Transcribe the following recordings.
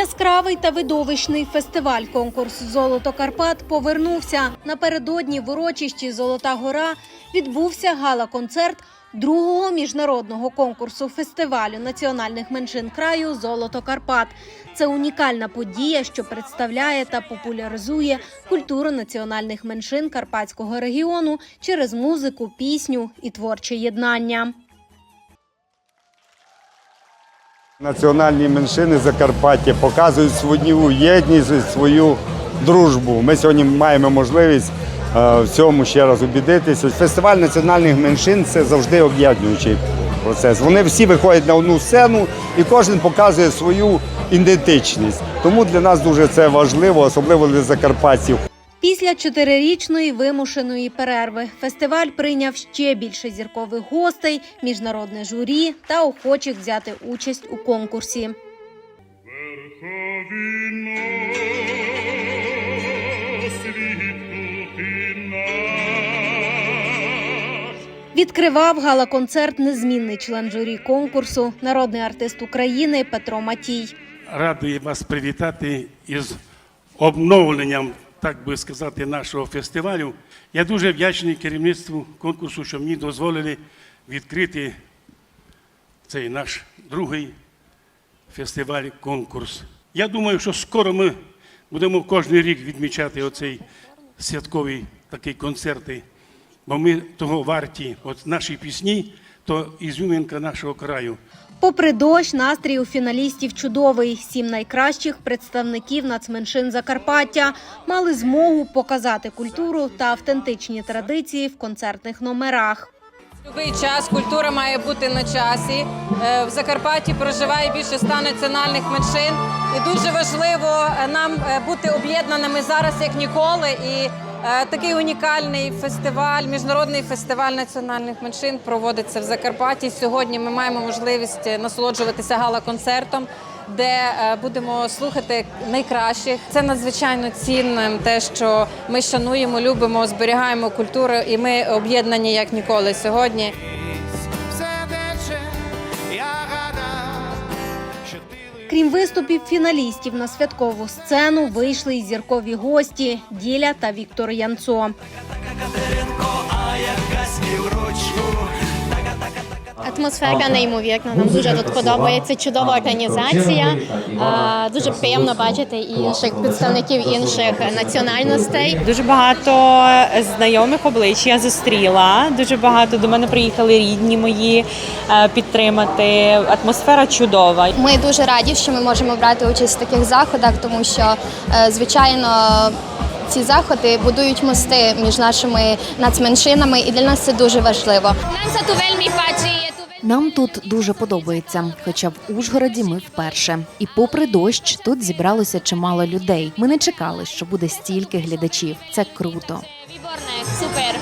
Яскравий та видовищний фестиваль конкурс Золото Карпат повернувся. Напередодні в урочищі Золота Гора відбувся гала-концерт другого міжнародного конкурсу фестивалю національних меншин краю Золото Карпат. Це унікальна подія, що представляє та популяризує культуру національних меншин карпатського регіону через музику, пісню і творче єднання. Національні меншини Закарпаття показують свою єдність, свою дружбу. Ми сьогодні маємо можливість е, в цьому ще раз убідитися. Фестиваль національних меншин це завжди об'єднуючий процес. Вони всі виходять на одну сцену і кожен показує свою ідентичність. Тому для нас дуже це важливо, особливо для закарпатців. Після чотирирічної вимушеної перерви фестиваль прийняв ще більше зіркових гостей, міжнародне журі та охочих взяти участь у конкурсі. Відкривав гала-концерт незмінний член журі конкурсу, народний артист України Петро Матій. радий вас привітати із обновленням, так би сказати, нашого фестивалю. Я дуже вдячний керівництву конкурсу, що мені дозволили відкрити цей наш другий фестиваль конкурс. Я думаю, що скоро ми будемо кожен рік відмічати оцей святковий такий концерти, бо ми того варті. От наші пісні то ізюминка нашого краю. Попри дощ, настрій у фіналістів чудовий. Сім найкращих представників нацменшин Закарпаття мали змогу показати культуру та автентичні традиції в концертних номерах. Любий час культура має бути на часі. Е, В Закарпатті проживає більше ста національних меншин, і дуже важливо е, нам е, бути об'єднаними зараз як ніколи. І такий унікальний фестиваль, міжнародний фестиваль національних меншин проводиться в Закарпатті. Сьогодні ми маємо можливість е, насолоджуватися гала-концертом. Де е, будемо слухати найкращих, це надзвичайно цінним, те, що ми шануємо, любимо, зберігаємо культуру, і ми об'єднані як ніколи сьогодні. Ти Крім виступів фіналістів на святкову сцену вийшли й зіркові гості Діля та Віктор Янцо. Атмосфера неймовірна. Нам дуже тут подобається чудова організація. Дуже приємно бачити і інших представників інших національностей. Дуже багато знайомих облич я зустріла. Дуже багато до мене приїхали рідні мої е, підтримати. Атмосфера чудова. Ми дуже раді, що ми можемо брати участь в таких заходах, тому що, е, звичайно, ці заходи будують мости між нашими нацменшинами, і для нас це дуже важливо. Нам за ту вельми паче. Нам тут дуже подобається, хоча в Ужгороді ми вперше. І попри дощ, тут зібралося чимало людей. Ми не чекали, що буде стільки глядачів. Це круто. Віборне, супер.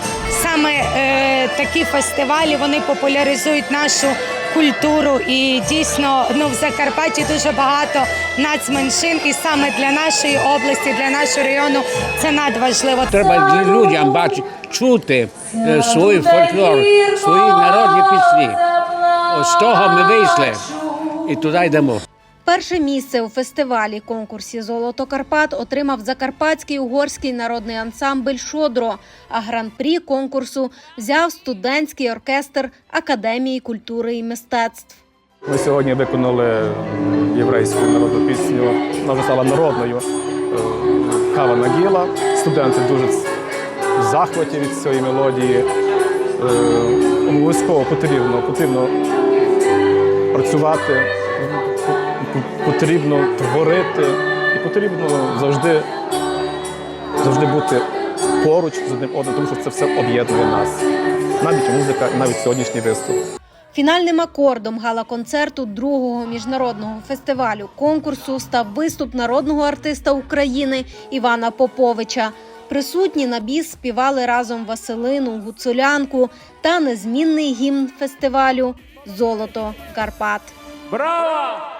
Саме е, такі фестивалі вони популяризують нашу культуру і дійсно ну в Закарпатті дуже багато нацменшин, і саме для нашої області, для нашого району це надважливо. Треба людям бачити, чути е, свій фольклор, свої народні пісні. Ось з того ми вийшли і туди йдемо. Перше місце у фестивалі конкурсі Золото Карпат отримав Закарпатський угорський народний ансамбль Шодро. А гран-прі конкурсу взяв студентський оркестр Академії культури і мистецтв. Ми сьогодні виконали єврейську народну пісню, вона стала народною. е, Хава Нагіла. Студенти дуже в захваті від цієї мелодії. Е, Обов'язково потрібно, потрібно працювати, потрібно творити і потрібно завжди, завжди бути поруч з одним одним, тому що це все об'єднує нас. Навіть музика, навіть сьогоднішній виступ. Фінальним акордом гала-концерту другого міжнародного фестивалю конкурсу став виступ народного артиста України Івана Поповича. Присутні на біс співали разом Василину, Гуцулянку та незмінний гімн фестивалю Золото Карпат. Браво!